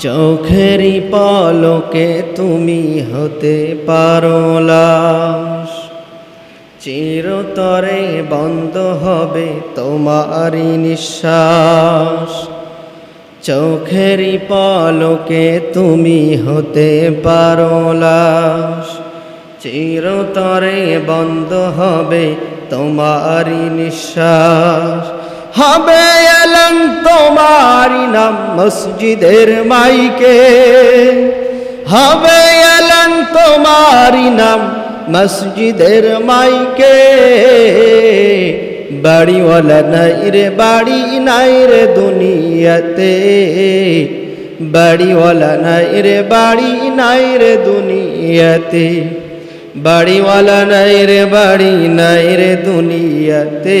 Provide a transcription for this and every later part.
চোখেরই পলকে তুমি হতে পারো লাশ। চিরতরে বন্ধ হবে তোমারই নিঃশ্বাস। চোখেরই পলকে তুমি হতে পারো লাশ। চিরতরে বন্ধ হবে তোমারই নিঃশ্বাস। হবে এলন তোমারই নাম মসজিদের মাইকে। হবে এলন তোমারই নাম মসজিদের মাইকে। বাড়িওয়ালা নাই রে, বাড়ি নাই রে দুনিয়াতে। বাড়িওয়ালা নাই রে, বাড়ি নাই রে দুনিয়াতে। বাড়িওয়ালা নাই রে, বাড়ি নাই রে দুনিয়াতে।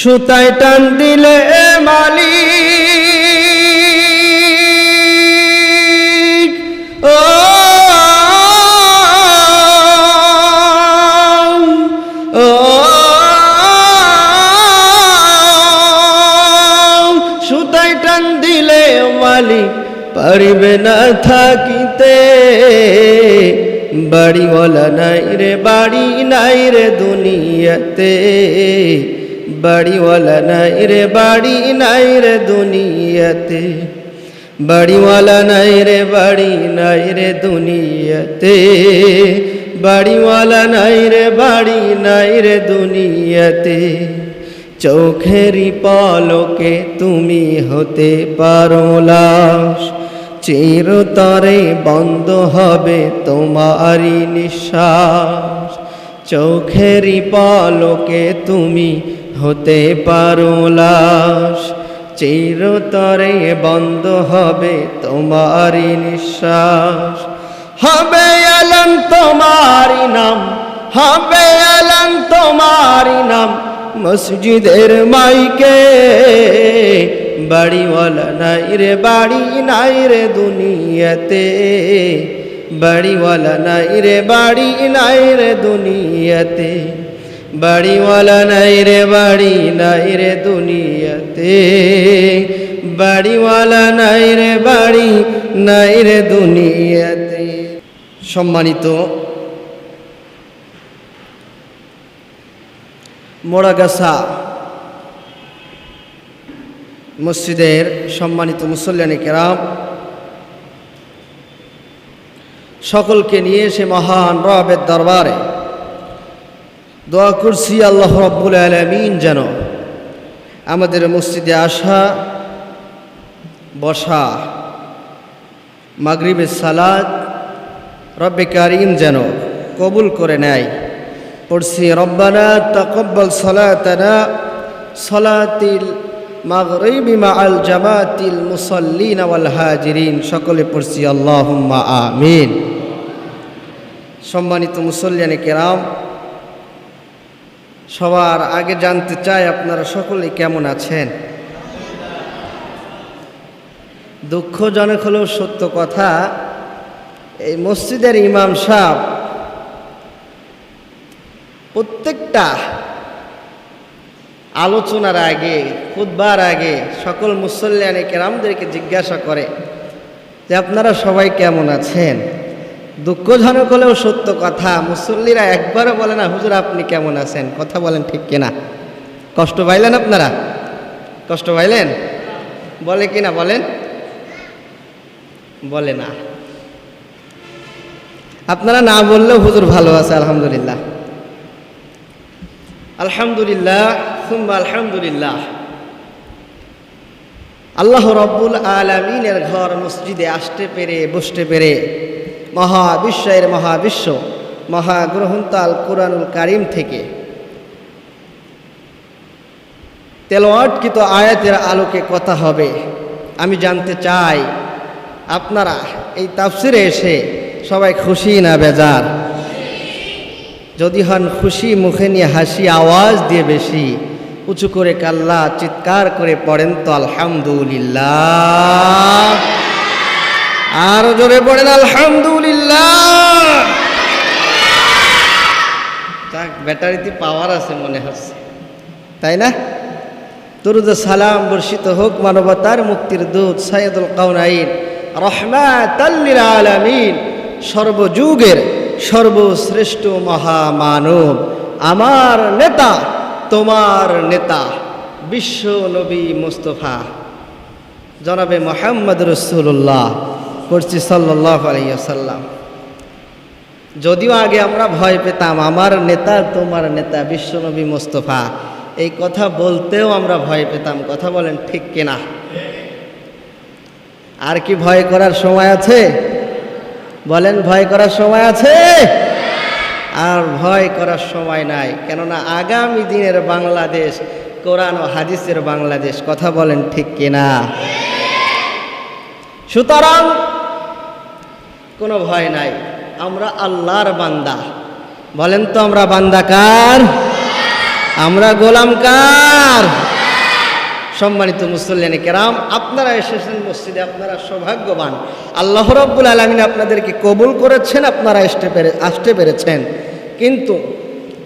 সুতায় টান দিলে মালিক। ও সুতায় টান দিলে মালিক পারিবে না থাকিতে। বাড়িওয়ালা নাই রে, বাড়ি নাই রে দুনিয়াতে। বাড়িওয়ালা নাই রে, বাড়ি নাই রে দুনিয়াতে। বাড়িওয়ালা নাই রে, বাড়ি নাই রে দুনিয়াতে। বাড়িওয়ালা নাই রে, বাড়ি নাই রে দুনিয়াতে। চোখেরই পলকে তুমি হতে পারো লাশ। চিরতরে বন্ধ হবে তোমারই নিঃশ্বাস। চোখেরই পলকে তুমি হতে পারো লাশ। চিরতরে বন্ধ হবে তোমারই নিঃশ্বাস। হবে আলম তোমারই নাম, হবে আলম তোমারই নাম, মসজিদের মাইকে। বাড়িওয়ালা নাই রে, বাড়ি নাই রে দুনিয়াতে। বাড়িওয়ালা নাই রে বাড়ি নাই রে দুনিয়াতে। বাড়িওয়ালা নাই রে বাড়ি নাই রে দুনিয়াতে। বাড়িওয়ালা নাই রে বাড়ি নাই রে দুনিয়াতে। সম্মানিত মোড়াগাছা মসজিদের সম্মানিত মুসল্লানি কেরাম সকলকে নিয়ে সে মহান রবের দরবারে দোয়া করছি আল্লাহ রব্বুল আলমিন যেন আমাদের মসজিদে আসা, বসা, মাগরিবের সালাদ রব্বে কারিম যেন কবুল করে নেয়। পড়ছি, রব্বানা তকব্বল সলাতানা সলাতিল মাগরিবি মা আল জামাতিল মুসল্লিন ওয়াল হাজিরিন। সকলে পড়ছি, আল্লাহুম্মা আমিন। সম্মানিত মুসল্লিয়ানে কেরাম, সবার আগে জানতে চাই আপনারা সকলে কেমন আছেন? দুঃখজনক হলেও সত্য কথা, এই মসজিদের ইমাম সাহ প্রত্যেকটা আলোচনার আগে খুদবার আগে সকল মুসল্লিয়ানে কেরামদেরকে জিজ্ঞাসা করে যে আপনারা সবাই কেমন আছেন? দুঃখজনক হলেও সত্য কথা। মুসল্লিরা একবারও বলে না, হুজুর, আপনি কেমন আছেন? কথা বলেন ঠিক কিনা। কষ্ট পাইলেন আপনারা? কষ্ট পাইলেন? বলে কিনা, বলেন? বলে না। আপনারা না বললেও হুজুর ভালো আছে, আলহামদুলিল্লাহ। আলহামদুলিল্লাহ, সুম্মা আলহামদুলিল্লাহ। আল্লাহ রব্বুল আলমিনের ঘর মসজিদে আসতে পেরে, বসতে পেরে মহাবিশ্বের মহাবিশ্ব মহাগ্রহণতাল কোরআনুল কারিম থেকে। তেলোয়াটকৃত আয়াতের আলোকে কথা হবে। আমি জানতে চাই, আপনারা এই তাফসিরে এসে সবাই খুশি না বেজার? যদি হন খুশি মুখে নিয়ে হাসি, আওয়াজ দিয়ে বেশি, উঁচু করে কাল্লা, চিৎকার করে পড়েন তো আলহামদুলিল্লাহ। আরও জোরে পড়েন, আলহামদুলিল্লাহ। যাক, ব্যাটারিতে পাওয়ার আছে মনে হচ্ছে। তাই না? দরুদ সালাম বর্ষিত হোক মানবতার মুক্তির দূত সাইদুল কাউনাইন রহমাতাল্লিল আলামিন, সর্বযুগের সর্বশ্রেষ্ঠ মহামানব। আমার নেতা, তোমার নেতা, বিশ্ব নবী মুস্তফা। জনাবে মোহাম্মদ রসুল্লাহ করছি সাল্লাহ আলাইসাল্লাম যদিও আগে আমরা ভয় পেতাম, আমার নেতা, তোমার নেতা, বিশ্বনবী মোস্তফা, এই কথা বলতেও আমরা ভয় পেতাম, কথা বলেন ঠিক কিনা? আর কি ভয় করার সময় আছে? বলেন ভয় করার সময় আছে? আর ভয় করার সময় নাই, কেননা আগামী দিনের বাংলাদেশ, কোরআন ও হাদিসের বাংলাদেশ, কথা বলেন ঠিক কিনা? সুতরাং কোনো ভয় নাই। আমরা আল্লাহর বান্দা। বলেন তো আমরা বান্দা কার? আমরা গোলাম কার? সম্মানিত মুসল্লিয়ানি কেরাম, আপনারা এসেছেন মসজিদে, আপনারা সৌভাগ্যবান। আল্লাহ রব্বুল আলমিন আপনাদেরকে কবুল করেছেন, আপনারা আসতে পেরে, আসতে পেরেছেন। কিন্তু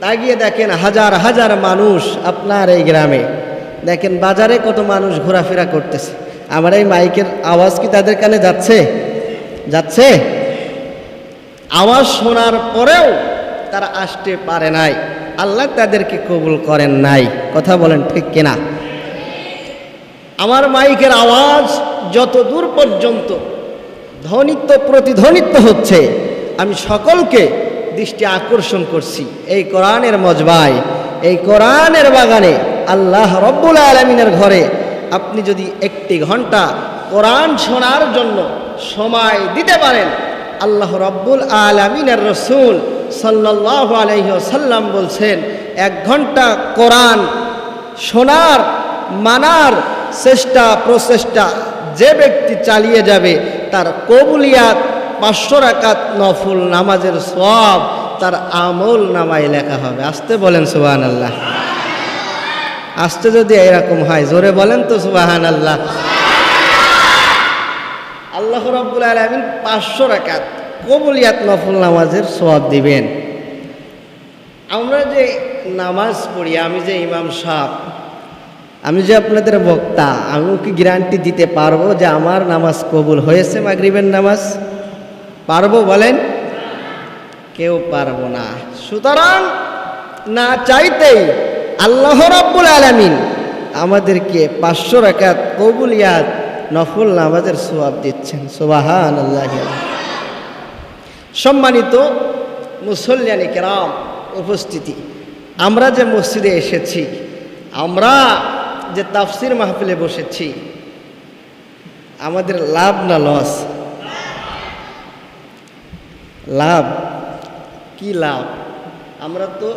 তাগিয়ে দেখেন হাজার হাজার মানুষ আপনার এই গ্রামে। দেখেন বাজারে কত মানুষ ঘোরাফেরা করতেছে। আমার এই মাইকের আওয়াজ কি তাদের কানে যাচ্ছে? যাচ্ছে? আওয়াজ শোনার পরেও তারা আসতে পারে নাই। আল্লাহ তাদেরকে কবুল করেন নাই। কথা বলেন ঠিক কিনা? আমার মাইকের আওয়াজ যত দূর পর্যন্ত ধ্বনিত্ব প্রতিধ্বনিত্ব হচ্ছে, আমি সকলকে দৃষ্টি আকর্ষণ করছি। এই কোরআনের মজবায় এই কোরআনের বাগানে আল্লাহ রব্বুল আলমিনের ঘরে আপনি যদি একটি ঘণ্টা কোরআন শোনার জন্য সময় দিতে পারেন আল্লাহ রব্বুল আলমিনের রসুল সাল্লাহ আলহ্লাম বলছেন, এক ঘণ্টা কোরআন শোনার, মানার চেষ্টা, প্রচেষ্টা যে ব্যক্তি চালিয়ে যাবে, তার কবুলিয়াত পাঁচশো রাকাত নফুল নামাজের সব তার আমল নামায় লেখা হবে। আসতে বলেন সুবাহান আল্লাহ আসতে যদি এরকম হয়, জোরে বলেন তো সুবাহান আল্লাহ আল্লাহ রব্বুল আলমিন পাঁচশো রাকাত কবুলিয়াত নফল নামাজের সব দিবেন। আমরা যে নামাজ পড়ি, আমি যে ইমাম সাহ আমি যে আপনাদের বক্তা, আমি কি গ্যারান্টি দিতে পারব যে আমার নামাজ কবুল হয়েছে মাগরিবের নামাজ? পারব বলেন? কেউ পারব না। সুতরাং না চাইতেই আল্লাহ রব্বুল আলমিন আমাদেরকে পাঁচশো রাকাত কবুলিয়াত নফল নামাজের সোয়াব দিচ্ছেন। সোবাহান আল্লাহ সম্মানিত মুসল্লিয়ানি কেরাম, উপস্থিতি, আমরা যে মসজিদে এসেছি, আমরা যে তাফসির মাহফিলে বসেছি, আমাদের লাভ না লস? লাভ? কি লাভ? আমরা তো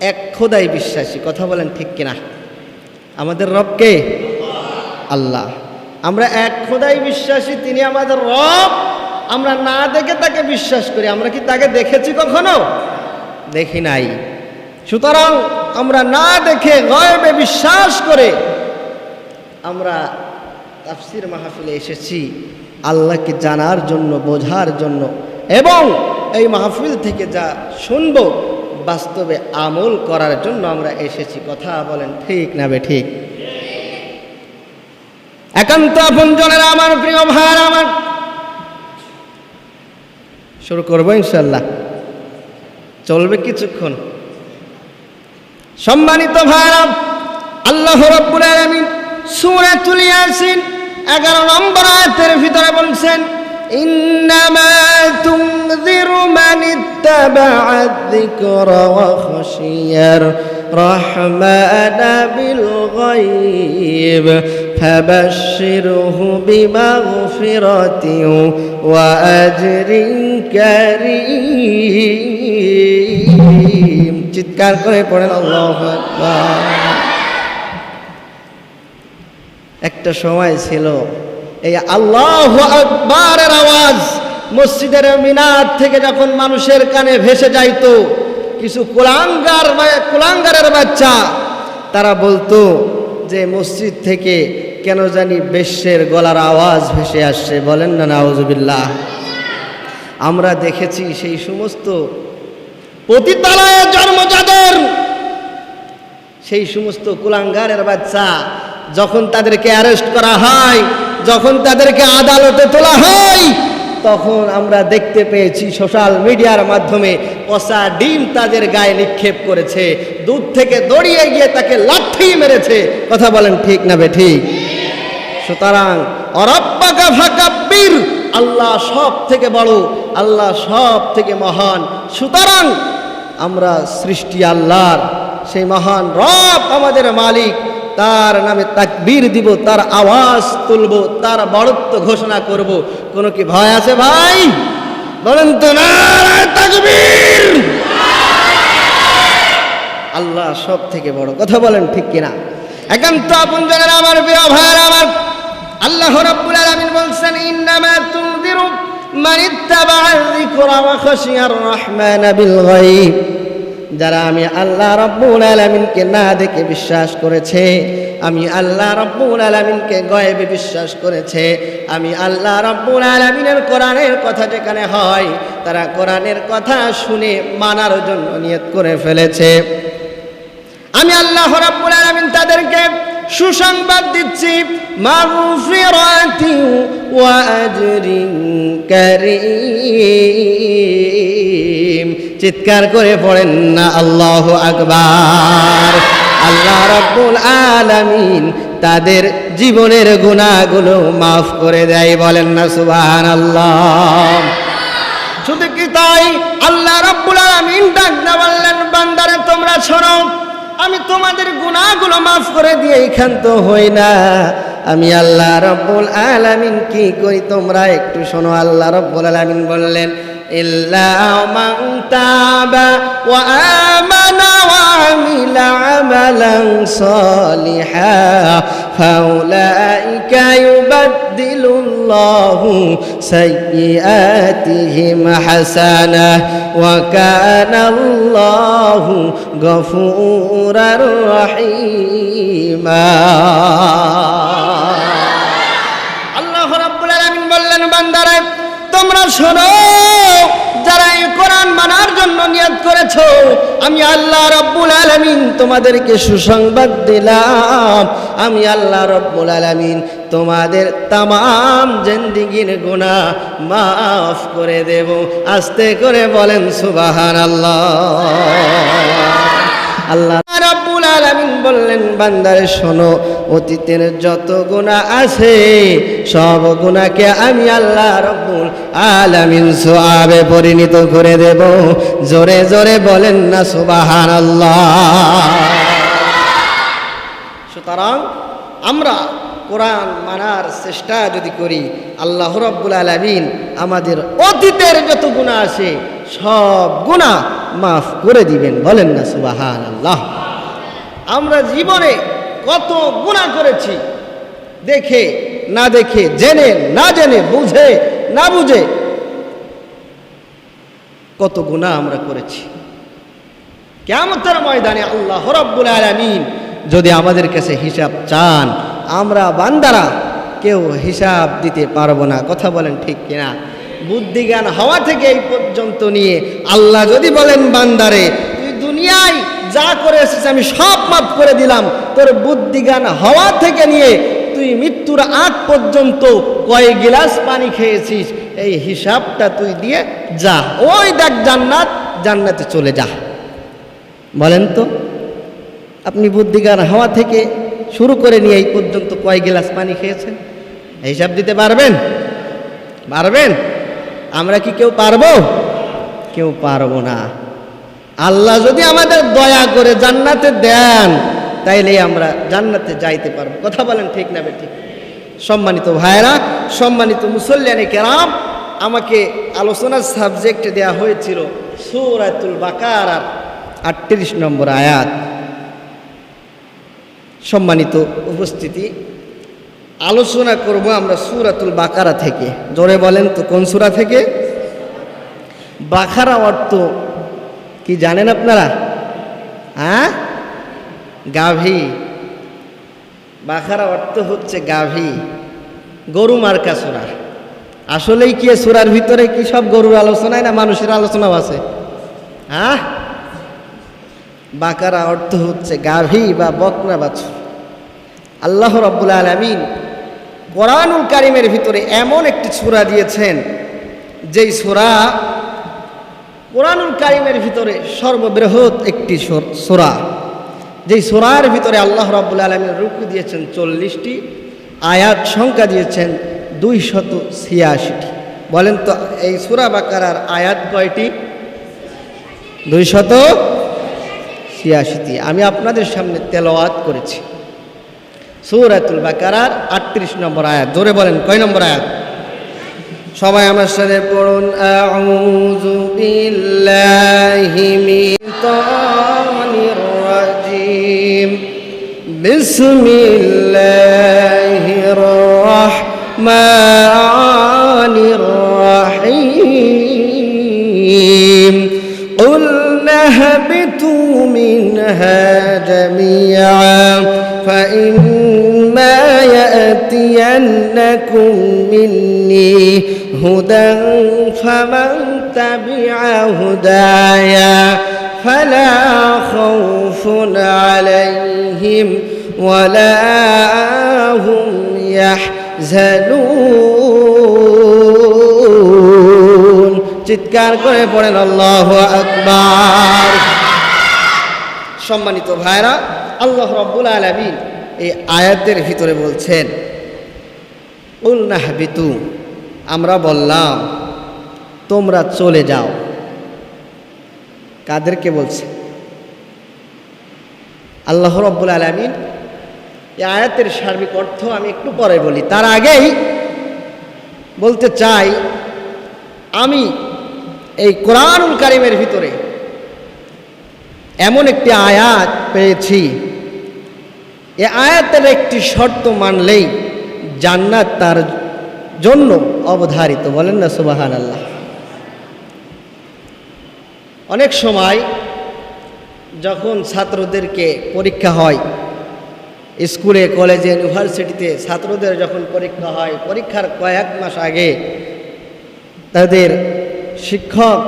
এক খোদাই বিশ্বাসী, কথা বলেন ঠিক কিনা? আমাদের রবকে আল্লাহ। আমরা এক খোদাই বিশ্বাসী, তিনি আমাদের রব। আমরা না দেখে তাকে বিশ্বাস করি। আমরা কি তাকে দেখেছি কখনো? দেখি নাই। সুতরাং আমরা না দেখে গয়বে বিশ্বাস করে আমরা তাফসির মাহফিলে এসেছি আল্লাহকে জানার জন্য, বোঝার জন্য। এবং এই মাহফিল থেকে যা শুনব, বাস্তবে আমল করার জন্য আমরা এসেছি। কথা বলেন, ঠিক না বে ঠিক? একান্ত আপনজনের আমার, প্রিয় ভাই আমার। শুরু করব ইনশাল্লাহ। চলবে কিছুক্ষণ। সম্মানিত ভাইরাম আল্লাহ রব্বুল আলমিন সুরে তুলিয়াছেন এগারো নম্বর আয়াতের ভিতরে বলছেন মান ইত্তাবা'a আয-যিকরা ওয়া খাশিয়ার রহমান বিল গায়ব। ফাবাশশিরহু বিমাগফিরাতিন ওয়া আজরিন চিৎকার করে পড়েন আল্লাহু একটা সময় ছিল এই আল্লাহ আকবারের আওয়াজ মসজিদের মিনার থেকে যখন মানুষের কানে ভেসে যাইত, কিছু কুলাঙ্গার কুলাঙ্গারের বাচ্চা, তারা বলতো যে মসজিদ থেকে কেন জানি বেশ্যের গলার আওয়াজ ভেসে আসছে, বলেন না নাউজুবিল্লাহ। আমরা দেখেছি সেই সমস্ত পতিতালয়ে জন্ম যাদের সেই সমস্ত কুলাঙ্গারের বাচ্চা যখন তাদেরকে অ্যারেস্ট করা হয় যখন তাদেরকে আদালতে তোলা হয়, তখন আমরা দেখতে পেয়েছি সোশ্যাল মিডিয়ার মাধ্যমে পচা ডিম তাদের গায়ে নিক্ষেপ করেছে। দূর থেকে দড়িয়ে গিয়ে তাকে লাঠি মেরেছে। কথা বলেন ঠিক না বে ঠিক? সুতরাং, অরব্বাকা ফাকাব্বির, আল্লাহ সব থেকে বড়, আল্লাহ সব থেকে মহান। সুতরাং, আমরা সৃষ্টি আল্লাহর, সেই মহান রব আমাদের মালিক। তার নামে তাকবীর দিব, তার আওয়াজ তুলব, তার বড়ত্ব ঘোষণা করব। কোনো কি ভয় আছে ভাই? বলেন তো তাকবীর! আল্লাহ সব থেকে বড় কথা বলেন ঠিক কিনা? একান্ত আপন জানেন আমার প্রিয় ভাইয়ের আমার আল্লাহ রাব্বুল আলামিন বলছেন, ইন্নামা তুনদিরু মান ইত্তাবা'a যিকরা ওয়া খাশিয়ার রাহমান বিল গায়ব। যারা আমি আল্লাহ রব্বুল আলমিনকে না দেখে বিশ্বাস করেছে, আমি আল্লাহ রব্বুল আলমিনকে গয়েবে বিশ্বাস করেছে, আমি আল্লাহ রব্বুল আলমিনের কোরআনের কথা যেখানে হয়, তারা কোরআনের কথা শুনে মানার জন্য নিয়ত করে ফেলেছে। আমি আল্লাহ রব্বুল আলমিন তাদেরকে সুসংবাদ দিচ্ছি চিৎকার করে পড়েন না, আল্লাহু আকবার। আল্লাহ রাব্বুল আলামিন তাদের জীবনের গুনাহগুলো মাফ করে দেয়, বলেন না, সুবহানাল্লাহ। শুধু কি তাই, আল্লাহ রাব্বুল আলামিন ডাক না বললেন বান্দারে তোমরা শোনো আমি তোমাদের গুণাগুলো মাফ করে দিয়ে এখান তো হই না। আমি আল্লাহ রব্বুল আলামিন কি করি তোমরা একটু শোনো, আল্লাহ রব্বুল আলামিন বললেন, ইল্লা ওয়া আমানা সলিহা। فأولئك يبدل الله سيئاتهم حسنة وكان الله غفورا رحيما আল্লাহ রাব্বুল আলামিন বললেন বান্দারে তোমরা শোনো যারা এই কোরআন মানার জন্য নিয়াদ করেছ। আমি আল্লাহ রব্বুল আলমিন তোমাদেরকে সুসংবাদ দিলাম। আমি আল্লাহ রব্বুল আলমিন তোমাদের তাম জেন্দিগির গুণা মাফ করে দেব। আস্তে করে বলেন সুবাহার আল্লাহ রাব্বুল আলামিন বললেন, বান্দারে শোনো, অতীতের যত গুনাহ আছে, সব গুনাহকে আমি আল্লাহ রাব্বুল আলামিন সুআবে পরিণত করে দেব। জোরে জোরে বলেন না, সুবহানাল্লাহ। সুতরাং আমরা কোরআন মানার চেষ্টা যদি করি, আল্লাহ রব্বুল আলমিন আমাদের অতীতের যত গুণা আছে, সব গুণা মাফ করে দিবেন, বলেন না সুবাহান আল্লাহ আমরা জীবনে কত গুণা করেছি, দেখে, না দেখে, জেনে, না জেনে, বুঝে, না বুঝে, কত গুণা আমরা করেছি। কেমতের ময়দানে আল্লাহ রব্বুল আলমিন যদি আমাদের কাছে হিসাব চান, আমরা বান্দারা কেউ হিসাব দিতে পারব না, কথা বলেন ঠিক কিনা? বুদ্ধিজ্ঞান হওয়া থেকে এই পর্যন্ত নিয়ে আল্লাহ যদি বলেন, বান্দারে, তুই দুনিয়ায় যা করে এসেছিস, আমি সব মাফ করে দিলাম। তোর বুদ্ধিজ্ঞান হওয়া থেকে নিয়ে তুই মৃত্যুর আগ পর্যন্ত কয় গিলাস পানি খেয়েছিস, এই হিসাবটা তুই দিয়ে যা। ওই দেখ জান্নাত, জান্নাতে চলে যা। বলেন তো, আপনি বুদ্ধিজ্ঞান হওয়া থেকে শুরু করে নিয়ে এই পর্যন্ত কয় গিলাস পানি খেয়েছেন? হিসাব দিতে পারবেন? পারবেন? আমরা কি কেউ পারব? কেউ পারব না। আল্লাহ যদি আমাদের দয়া করে জান্নাতে দেন তাইলে আমরা জান্নাতে যাইতে পারব। কথা বলেন ঠিক না ঠিক সম্মানিত ভাইরা সম্মানিত মুসল্লিয়ানি কেরাম, আমাকে আলোচনার সাবজেক্ট দেয়া হয়েছিল সৌরাতুল বাকার আটত্রিশ নম্বর আয়াত। সম্মানিত উপস্থিতি আলোচনা করব আমরা সুরাতুল বাকারা থেকে। জোরে বলেন তো, কোন সুরা থেকে? বাখারা অর্থ কি জানেন আপনারা? হ্যাঁ? গাভী। বাখারা অর্থ হচ্ছে গাভী, গরু মার্কা সুরা। আসলেই কি সুরার ভিতরে কি সব গরুর আলোচনায় না মানুষের আলোচনাও আছে? হ্যাঁ? বাকারা অর্থ হচ্ছে গাভী বা বকনা বাছুর আল্লাহ রব্বুল আলমিন কোরআনুল কারিমের ভিতরে এমন একটি সুরা দিয়েছেন, যেই সুরা কোরআনুল কারিমের ভিতরে সর্ববৃহৎ একটি সুরা যেই সুরার ভিতরে আল্লাহ রব্বুল আলমীর রুকু দিয়েছেন চল্লিশটি, আয়াত সংখ্যা দিয়েছেন দুই শত ছিয়াশিটি। বলেন তো, এই সুরা বাকারার আয়াত কয়টি? দুই শত ছিয়াশিটি। আমি আপনাদের সামনে তেলাওয়াত করেছি। সৌরাতুল বাকারার আটত্রিশ নম্বর আয়াত জোরে বলেন কয় নম্বর আয়াত সবাই আমার সাথে পড়ুন আউযু বিল্লাহি মিনাশ রাজিম বিসমিল্লাহির রাহমানির রাহিম قلنا اهبطوا منها يأتينكم مني هدى فمن تبع هدايا فلا خوف عليهم ولا هم يحزنون চিৎকার করে পড়েন আল্লাহ আকবার সম্মানিত ভাইরা আল্লাহ রব্বুল আলমিন এই আয়াতের ভিতরে বলছেন উলনাহবিতু আমরা বললাম, তোমরা চলে যাও। কাদেরকে বলছে? আল্লাহ রব্বুল আলমিন, এই আয়াতের সার্বিক অর্থ আমি একটু পরে বলি। তার আগেই বলতে চাই, আমি এই কোরআনুল কারিমের ভিতরে এমন একটি আয়াত পেয়েছি। এ আয়াতের একটি শর্ত মানলেই জান্নাত তার জন্য অবধারিত, বলেন না সুবাহান আল্লাহ অনেক সময় যখন ছাত্রদেরকে পরীক্ষা হয়, স্কুলে, কলেজে, ইউনিভার্সিটিতে ছাত্রদের যখন পরীক্ষা হয়, পরীক্ষার কয়েক মাস আগে তাদের শিক্ষক,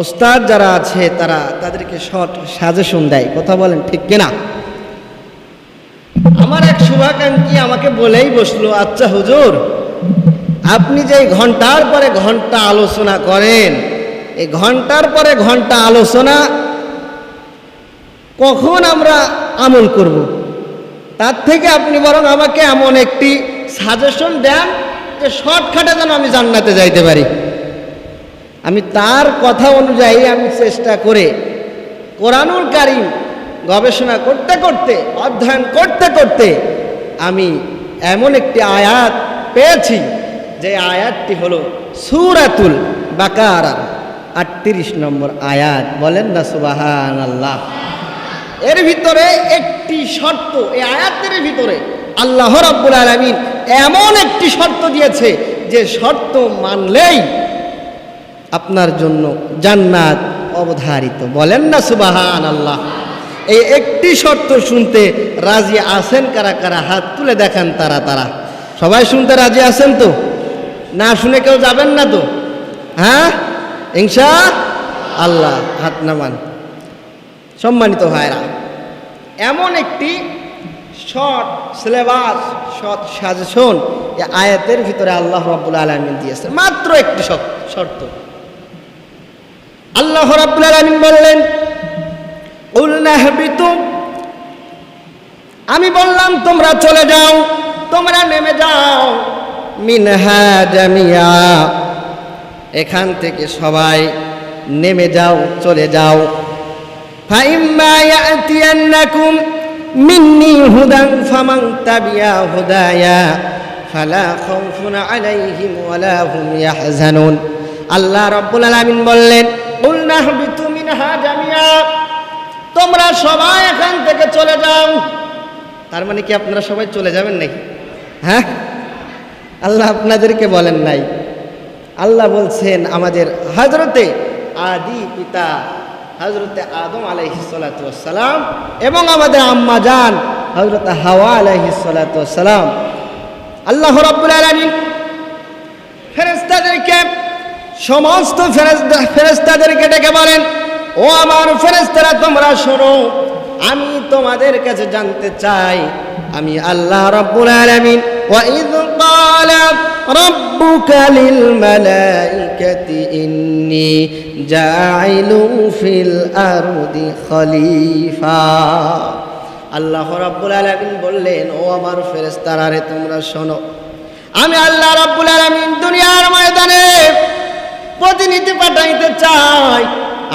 ওস্তাদ যারা আছে তারা তাদেরকে শর্ট সাজেশন দেয়। কথা বলেন ঠিক কিনা? শুভাকাঙ্ক্ষী আমাকে বলেই বসল আচ্ছা হুজুর, আপনি যে ঘণ্টার পরে ঘণ্টা আলোচনা করেন, এই ঘণ্টার পরে ঘণ্টা আলোচনা কখন আমরা আমল করব। তার থেকে আপনি বরং আমাকে এমন একটি সাজেশন দেন যে শর্টকাটে যেন আমি জান্নাতে যাইতে পারি আমি তার কথা অনুযায়ী আমি চেষ্টা করে কোরআনুল কারিম গবেষণা করতে করতে, অধ্যয়ন করতে করতে আমি এমন একটি আয়াত পেয়েছি যে আয়াতটি হলো সুরাতুল বাকার, আটত্রিশ নম্বর আয়াত। বলেন না সুবাহান আল্লাহ এর ভিতরে একটি শর্ত, এই আয়াতের ভিতরে আল্লাহ রাব্বুল আলমিন এমন একটি শর্ত দিয়েছে যে শর্ত মানলেই আপনার জন্য জান্নাত অবধারিত। বলেন না সুবাহান আল্লাহ এই একটি শর্ত শুনতে রাজি আছেন কারা কারা? হাত তুলে দেখান তারা তারা। সবাই শুনতে রাজি আছেন তো? না শুনে কেউ যাবেন না তো? হ্যাঁ? ইংসা আল্লাহ, হাত নামান। সম্মানিত ভাইরা, এমন একটি শর্ট সিলেবাস, শর্ট সাজেশন আয়াতের ভিতরে আল্লাহ রাব্বুল আলমিন দিয়েছে মাত্র একটি শর্ত। আল্লাহ রাব্বুল আলামিন বললেন আমি বললাম, তোমরা চলে যাও, তোমরা নেমে যাও। মিনহা জামিয়া। এখান থেকে সবাই নেমে যাও, চলে যাও। মিন্নি তাবিয়া ফালা আল্লাহ রাব্বুল আলামিন বললেন মিনহা জামিয়া। তোমরা সবাই এখান থেকে চলে যাও। তার মানে কি আপনারা সবাই চলে যাবেন নাকি? হ্যাঁ? আল্লাহ আপনাদেরকে বলেন নাই। আল্লাহ বলছেন, আমাদের হজরতে আদি পিতা হজরতে আদম আলাইহিসালাম এবং আমাদের আম্মা জান হজরত হাওয়া আলাইহিসালাম আল্লাহ রব্বুল আলমিন ফেরেস্তাদেরকে সমস্ত ফেরেস্তা ফেরেস্তাদেরকে ডেকে বলেন ও আমার ফেরেস্তারা তোমরা শোনো, আমি তোমাদের কাছে জানতে চাই, আমি আল্লাহ রব্বুল আলামিন ক্বালা রাব্বুকা লিল মালাইকাতি, ইন্নী জাইলু ফিল আরদি খলিফা। আল্লাহ রাব্বুল আলামিন বললেন, ও আমার ফেরেশতারা রে, তোমরা শোনো, আমি আল্লাহ রাব্বুল আলামিন দুনিয়ার ময়দানে প্রতিনিধি পাঠাইতে চাই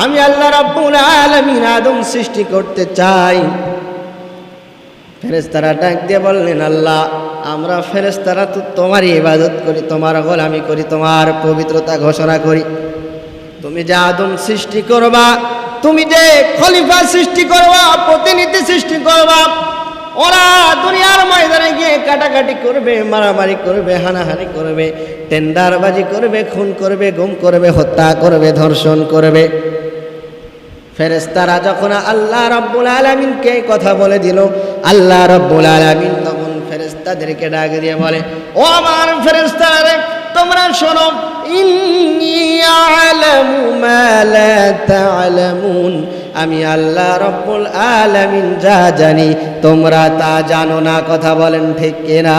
আমি আল্লাহ রাব্বুল আলামিন আদম সৃষ্টি করতে চাই। ফেরেস্তারা ডাক দিয়ে বললেন, আল্লাহ, আমরা ফেরেস্তারা তো তোমারই ইবাদত করি, তোমার গোলামি করি, তোমার পবিত্রতা ঘোষণা করি। তুমি যে আদম সৃষ্টি করবা, তুমি যে খলিফা সৃষ্টি করবা, প্রতিনিধি সৃষ্টি করবা, ওরা দুনিয়ার ময়দানে গিয়ে কাটাকাটি করবে, মারামারি করবে, হানাহানি করবে, টেন্ডারবাজি করবে, খুন করবে, গুম করবে, হত্যা করবে, ধর্ষণ করবে। ফেরেস্তারা যখন আল্লাহ রব্বুল আলমিনকে কথা বলে দিল, আল্লাহ রব্বুল আলমিন তখন ফেরেস্তাদেরকে ডাক দিয়ে বলে, ও আমার ফেরেস্তারে তোমরা শোনো আমি আল্লাহ রব্বুল আলামিন যা জানি, তোমরা তা জানো না, কথা বলেন ঠিক কিনা?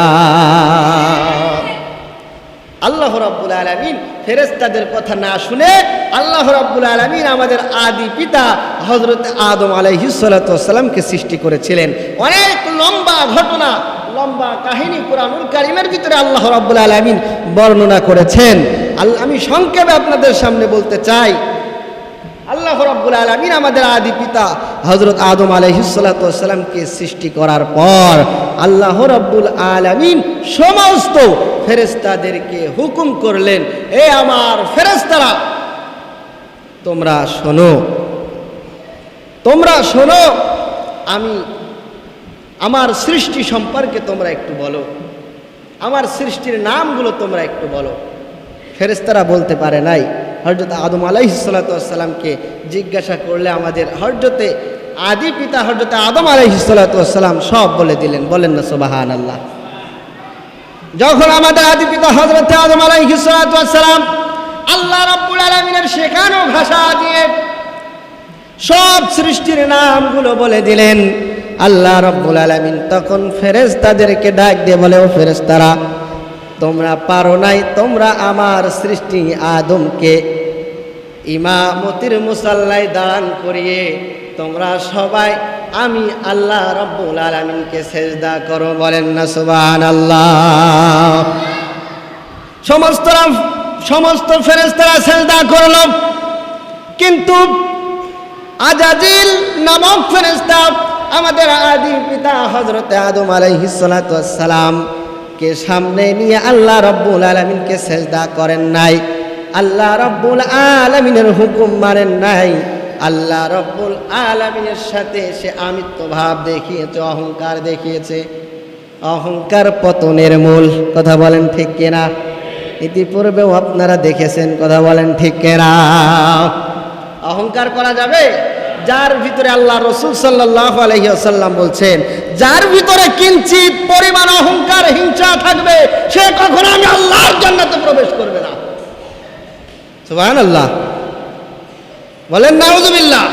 আল্লাহ রাব্বুল আলমিন ফেরেস্তাদের কথা না শুনে আল্লাহ রাব্বুল আলমিন আমাদের আদি পিতা হজরত আদম আলাইহিসালামকে সৃষ্টি করেছিলেন। অনেক লম্বা ঘটনা, লম্বা কাহিনী কোরআনুল কারিমের ভিতরে আল্লাহ রাব্বুল আলমিন বর্ণনা করেছেন। আল্লাহ আমি সংক্ষেপে আপনাদের সামনে বলতে চাই আল্লাহ রাব্বুল আলামিন আমাদের আদি পিতা হযরত আদম আলাইহিসসালামকে সৃষ্টি করার পর আল্লাহ রাব্বুল আলামিন সমস্ত ফেরেশতাদেরকে হুকুম করলেন, এ আমার ফেরেশতারা, তোমরা শোনো তোমরা শোনো, আমি আমার সৃষ্টি সম্পর্কে তোমরা একটু বলো, আমার সৃষ্টির নামগুলো তোমরা একটু বলো। ফেরেস্তারা বলতে পারে নাই হরজত আদম আলাইহিসালাতামকে জিজ্ঞাসা করলে আমাদের হরজতে আদি পিতা হরজতে আদম আলাইহিসালাতাম সব বলে দিলেন, বলেন না সোবাহান আল্লাহ যখন আমাদের আদি পিতা হজরত আদম আলাইহিসালাম আল্লাহ রব্বুল আলমিনের শেখানো ভাষা দিয়ে সব সৃষ্টির নামগুলো বলে দিলেন, আল্লাহ রব্বুল আলমিন তখন ফেরেস্তাদেরকে ডাক দিয়ে বলে, ও ফেরেস্তারা তোমরা পারো নাই, তোমরা আমার সৃষ্টি আদমকে। ইমামতির মুসাল্লায় দান করিয়ে তোমরা সবাই আমি আল্লাহ রব্বুল আলমিনকে সেজদা করো, বলেন না সুবান আল্লাহ সমস্ত সমস্ত ফেরেস্তারা সেজদা করল। কিন্তু আজাজিল নামক ফেরেস্তা আমাদের আদি পিতা হজরত আদম আলাইহিসালাম কে সামনে নিয়ে আল্লাহ রব্বুল আলমিনকে সেজদা করেন নাই, আল্লাহ রব্বুল আলমিনের হুকুম মানেন নাই, আল্লাহ রব্বুল আলমিনের সাথে সে আমিত্ব ভাব দেখিয়েছে, অহংকার দেখিয়েছে। অহংকার পতনের মূল, কথা বলেন ঠিক কিনা? ইতিপূর্বেও আপনারা দেখেছেন, কথা বলেন ঠিক কিনা? অহংকার করা যাবে? যার ভিতরে আল্লাহ রসুল সাল্লাহ আলহিহাসাল্লাম বলছেন, যার ভিতরে কিঞ্চিত পরিমাণ অহংকার, হিংসা থাকবে, সে কখনো আমি আল্লাহর জান্নাতে প্রবেশ করবে না। সুবাহান আল্লাহ বলেন, নাউজুবিল্লাহ।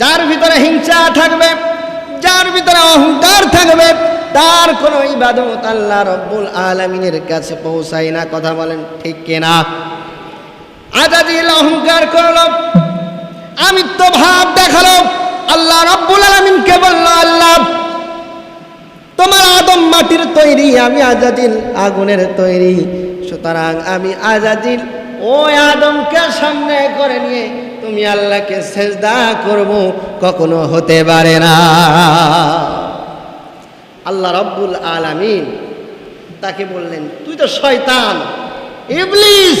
যার ভিতরে হিংসা থাকবে, যার ভিতরে অহংকার থাকবে, তার কোনো ইবাদত আল্লাহ রব্বুল আলমিনের কাছে পৌঁছায় না, কথা বলেন ঠিক কিনা? আজাদিল অহংকার করল। আমিত্ব ভাব দেখাল, আল্লাহ রব্বুল আলমিনকে বলল, আল্লাহ, তোমার আদম মাটির তৈরি, আমি আজাদিল আগুনের তৈরি। সুতরাং আমি আজাদিল ওই আদমকে সামনে করে নিয়ে তুমি আল্লাহকে সেজদা করব, কখনো হতে পারে না। আল্লাহ রব্বুল আলামিন তাকে বললেন, তুই তো শয়তান, ইবলিস!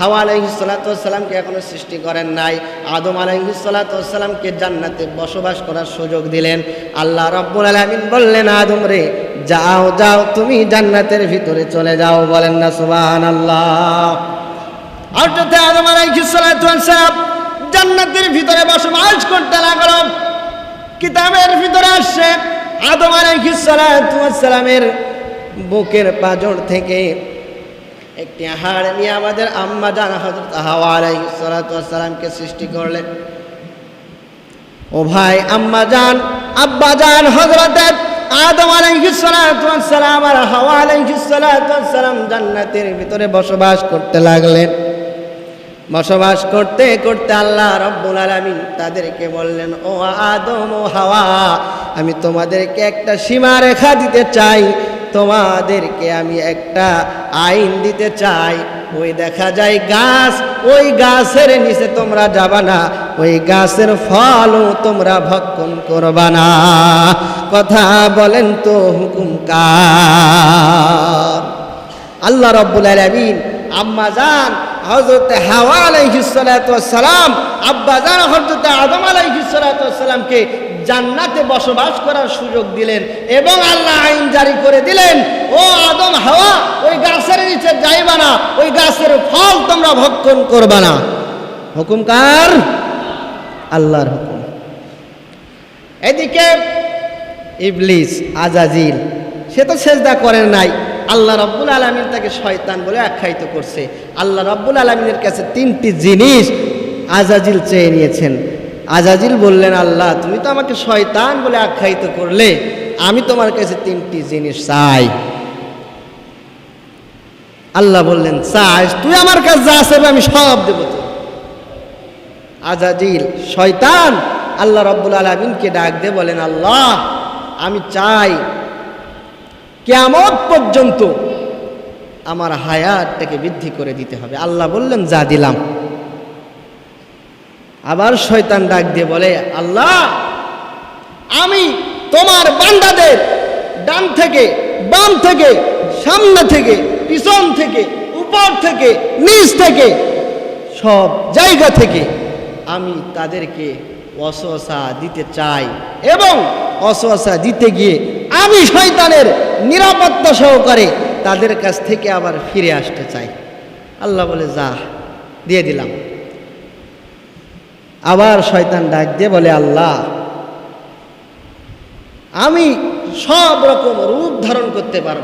হাওয়া আলাইহিসালামকে এখনও সৃষ্টি করেন নাই। আদম আলাইহিসালামকে জান্নাতে বসবাস করার সুযোগ দিলেন। আল্লাহ রব্বুল আলমিন বললেন, আদম রে, যাও যাও, তুমি জান্নাতের ভিতরে চলে যাও। বলেন না সুবাহান আল্লাহ হজরত আদম আলাইহিসালাম জান্নাতের ভিতরে বসবাস করতে লাগল। কিতাবের ভিতরে আসছে, আদম আলাইহিসসালামের বুকের পাজর থেকে একটি হাড় নিয়ে আমাদের আম্মা জান হযরত হাওয়া আলাইহিসসালামকে সৃষ্টি করলেন। ও ভাই, আম্মা জান, আব্বা জান হযরত আদম আলাইহিসসালাম আর হাওয়া আলাইহিসসালাম জান্নাতের ভিতরে বসবাস করতে লাগলেন। বসবাস করতে করতে আল্লাহ রব্বুল আলামিন তাদেরকে বললেন, ও আদম ও হাওয়া, আমি তোমাদেরকে একটা সীমা রেখা দিতে চাই। তোমাদেরকে আমি একটা আইন দিতে চাই। ওই দেখা যায় গাছ, ওই গাছের নিচে তোমরা যাবা না, ওই গাছের ফলও তোমরা ভক্ষণ করবা না। কথা বলেন তো হুকুম কার? আল্লাহ রব্বুল আলমিন, আম্মা জান হজরত হাওয়া আলাইহিসসালাম আব্বা জান হজরত আদম আলাইহিসসালামকে জান্নাতে বসবাস করার সুযোগ দিলেন এবং আল্লাহ আইন জারি করে দিলেন, ও আদম, হাওয়া, ওই গাছের নিচে যাইবা না, ওই গাছের ফল তোমরা ভক্ষণ করবা না। হুকুম কার? আল্লাহর হুকুম। এদিকে ইবলিস, আজাজিল, সে তো সেজদা করেন নাই। আল্লাহ রব্বুল আলমিন তাকে শয়তান বলে আখ্যায়িত করছে। আল্লাহ রব্বুল আলমিনের কাছে তিনটি জিনিস আজাজিল চেয়ে নিয়েছেন। আজাজিল বললেন, আল্লাহ, তুমি তো আমাকে শয়তান বলে আখ্যায়িত করলে, আমি তোমার কাছে তিনটি জিনিস চাই। আল্লাহ বললেন, চাস, তুই আমার কাছে যা চাইবে, আমি সব দেবো তো আজাজিল, শয়তান? আল্লাহ রব্বুল আলমিনকে ডাক দিয়ে বলেন, আল্লাহ, আমি চাই কেমন পর্যন্ত আমার হায়াতটাকে বৃদ্ধি করে দিতে হবে। আল্লাহ বললেন, যা দিলাম। আবার শয়তান ডাক দিয়ে বলে, আল্লাহ, আমি তোমার বান্দাদের ডান থেকে, বাম থেকে, সামনে থেকে, পিছন থেকে, উপর থেকে, নিচ থেকে, সব জায়গা থেকে আমি তাদেরকে অসহসা দিতে চাই এবং অসহসা দিতে গিয়ে আমি শয়তানের নিরাপত্তা সহকারে তাদের কাছ থেকে আবার ফিরে আসতে চাই। আল্লাহ বলে, যা, দিয়ে দিলাম। আবার শয়তান ডাক দিয়ে বলে, আল্লাহ, আমি সব রকম রূপ ধারণ করতে পারব।